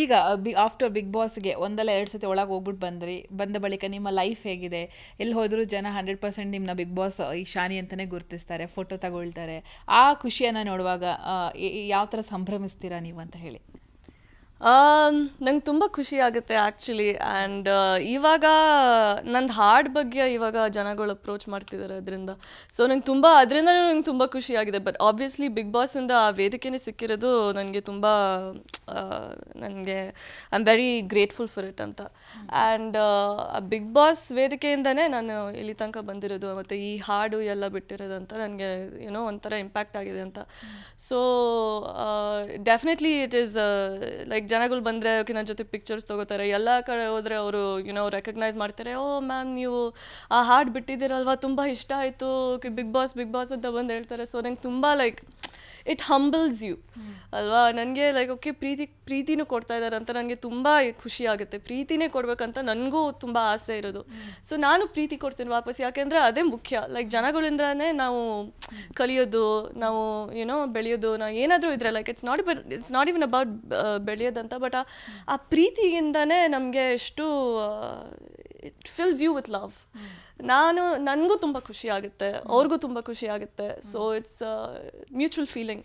ಈಗ B after big ಬಾಸ್ಗೆ ಒಂದಲ್ಲ ಎರಡು ಸತಿ ಒಳಗೆ ಹೋಗ್ಬಿಟ್ಟು ಬಂದ್ರಿ, ಬಂದ ಬಳಿಕ ನಿಮ್ಮ ಲೈಫ್ ಹೇಗಿದೆ? ಎಲ್ಲಿ ಹೋದರೂ ಜನ ಹಂಡ್ರೆಡ್ ಪರ್ಸೆಂಟ್ ನಿಮ್ಮನ್ನ ಬಿಗ್ ಬಾಸ್ ಈ ಶಾನಿ ಅಂತಲೇ ಗುರುತಿಸ್ತಾರೆ ಫೋಟೋ ತಗೊಳ್ತಾರೆ. ಆ ಖುಷಿಯನ್ನು ನೋಡುವಾಗ ಯಾವ ಥರ ಸಂಭ್ರಮಿಸ್ತೀರಾ ನೀವು ಅಂತ ಹೇಳಿ. ನಂಗೆ ತುಂಬ ಖುಷಿ ಆಗುತ್ತೆ ಆ್ಯಕ್ಚುಲಿ ಆ್ಯಂಡ್ ಇವಾಗ ನಂದು ಹಾಡ್ ಬಗ್ಗೆ ಇವಾಗ ಜನಗಳು ಅಪ್ರೋಚ್ ಮಾಡ್ತಿದ್ದಾರೆ ಅದರಿಂದ. ಸೊ ನಂಗೆ ತುಂಬ ಅದರಿಂದ ನಂಗೆ ತುಂಬ ಖುಷಿಯಾಗಿದೆ ಬಟ್ ಆಬ್ವಿಯಸ್ಲಿ ಬಿಗ್ ಬಾಸಿಂದ ಆ ವೇದಿಕೆನೇ ಸಿಕ್ಕಿರೋದು ನನಗೆ ತುಂಬ ನನಗೆ I am very grateful for it ಅಂತ. ಆ್ಯಂಡ್ ಬಿಗ್ ಬಾಸ್ ವೇದಿಕೆಯಿಂದನೇ ನಾನು ಇಲ್ಲಿ ತನಕ ಬಂದಿರೋದು ಮತ್ತು ಈ ಹಾಡು ಎಲ್ಲ ಬಿಟ್ಟಿರೋದು ಅಂತ ನನಗೆ ಏನೋ ಒಂಥರ ಇಂಪ್ಯಾಕ್ಟ್ ಆಗಿದೆ ಅಂತ. So definitely it is like ಜನಗಳು ಬಂದರೆ ನನ್ನ ಜೊತೆ ಪಿಕ್ಚರ್ಸ್ ತೊಗೋತಾರೆ. ಎಲ್ಲ ಕಡೆ ಹೋದರೆ ಅವರು ಯುನೋ ರೆಕಗ್ನೈಸ್ ಮಾಡ್ತಾರೆ. ಓ ಮ್ಯಾಮ್ ನೀವು ಆ ಹಾಡು ಬಿಟ್ಟಿದ್ದೀರಲ್ವಾ? ತುಂಬ ಇಷ್ಟ ಆಯಿತು. ಬಿಗ್ ಬಾಸ್ ಬಿಗ್ ಬಾಸ್ ಅಂತ ಬಂದು ಹೇಳ್ತಾರೆ. ಸೊ ನಂಗೆ ತುಂಬ ಲೈಕ್ ಇಟ್ ಹಂಬಲ್ಸ್ ಯು ಅಲ್ವಾ? ನನಗೆ ಲೈಕ್ ಓಕೆ ಪ್ರೀತಿ ಪ್ರೀತಿನೂ ಕೊಡ್ತಾ ಇದ್ದಾರೆ ಅಂತ ನನಗೆ ತುಂಬ ಖುಷಿ ಆಗುತ್ತೆ. ಪ್ರೀತಿನೇ ಕೊಡಬೇಕಂತ ನನಗೂ ತುಂಬ ಆಸೆ ಇರೋದು. ಸೊ ನಾನು ಪ್ರೀತಿ ಕೊಡ್ತೀನಿ ವಾಪಸ್. ಯಾಕೆಂದರೆ ಅದೇ ಮುಖ್ಯ. ಲೈಕ್ ಜನಗಳಿಂದನೇ ನಾವು ಕಲಿಯೋದು ನಾವು ಏನೋ ಬೆಳೆಯೋದು ನಾವು ಏನಾದರೂ ಇದ್ರೆ like it's not it's not even about ಬೆಳೆಯೋದಂತ but ಆ ಪ್ರೀತಿಯಿಂದನೇ ನಮಗೆ ಎಷ್ಟು it fills you with love ನಾನು ನನಗೂ ತುಂಬ ಖುಷಿ ಆಗುತ್ತೆ. ಅವ್ರಿಗೂ ತುಂಬ ಖುಷಿ ಆಗುತ್ತೆ. So it's mutual feeling